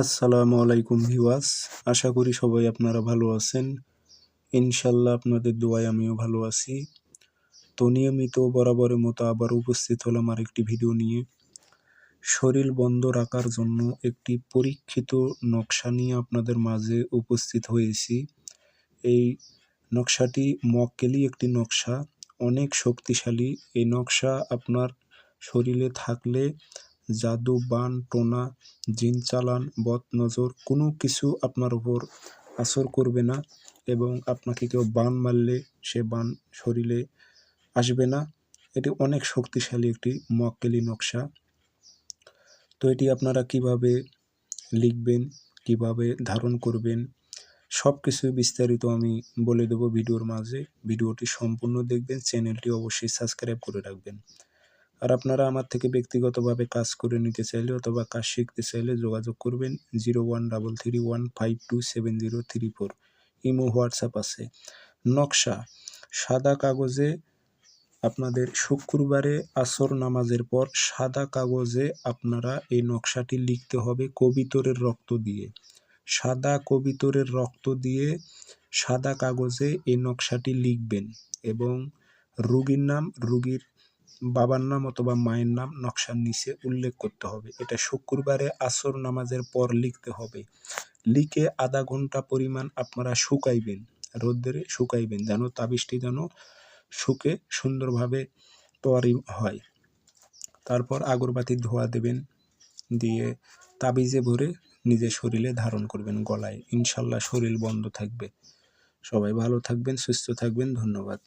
আসসালামু আলাইকুম ভিওয়াস আশা করি সবাই আপনারা ভালো আছেন। ইনশাল্লাহ আপনাদের দোয়ায় আমিও ভালো আছি। তো নিয়মিত বরাবরের মতো আবার উপস্থিত হলাম আরেকটি ভিডিও নিয়ে। শরীর বন্ধ রাখার জন্য একটি পরীক্ষিত নকশা নিয়ে আপনাদের মাঝে উপস্থিত হয়েছি। এই নকশাটি মক্কেলি একটি নকশা, অনেক শক্তিশালী। এই নকশা আপনার শরীরে থাকলে জাদু বান টোনা, জিন চালান, বদ নজর, কোনো কিছু আপনার উপর আসর করবে না এবং আপনাকে কেউ বান মারলে সে বান শরীরে আসবে না। এটি অনেক শক্তিশালী একটি মক্কেলি নকশা। তো এটি আপনারা কীভাবে লিখবেন, কীভাবে ধারণ করবেন সব কিছু বিস্তারিত আমি বলে দেব ভিডিওর মাঝে। ভিডিওটি সম্পূর্ণ দেখবেন, চ্যানেলটি অবশ্যই সাবস্ক্রাইব করে রাখবেন। আর আপনারা আমার থেকে ব্যক্তিগতভাবে কাজ করে নিতে চাইলে অথবা কাজ শিখতে চাইলে যোগাযোগ করবেন zero one double three one five two seven zero three four. Imo, WhatsApp আছে। নকশা, সাদা কাগজে আপনাদের শুক্রবারে আসর নামাজের পর সাদা কাগজে আপনারা এই নকশাটি লিখতে হবে কবিতরের রক্ত দিয়ে। সাদা কবিতরের রক্ত দিয়ে সাদা কাগজে এই নকশাটি লিখবেন এবং রুগীর নাম, রুগীর বাবার নাম অথবা মায়ের নাম নকশার নিচে উল্লেখ করতে হবে। এটা শুক্রবারে আসর নামাজের পর লিখতে হবে। লিখে আধা ঘণ্টা পরিমাণ আপনারা শুকাইবেন রোদ্রে শুকাইবেন যেন তাবিজটি যেন শুকে সুন্দরভাবে তৈরি হয়। তারপর আগরবাতি ধোয়া দেবেন, দিয়ে তাবিজে ভরে নিজের শরীরে ধারণ করবেন গলায়। ইনশাল্লাহ শরীর বন্ধ থাকবে। সবাই ভালো থাকবেন, সুস্থ থাকবেন, ধন্যবাদ।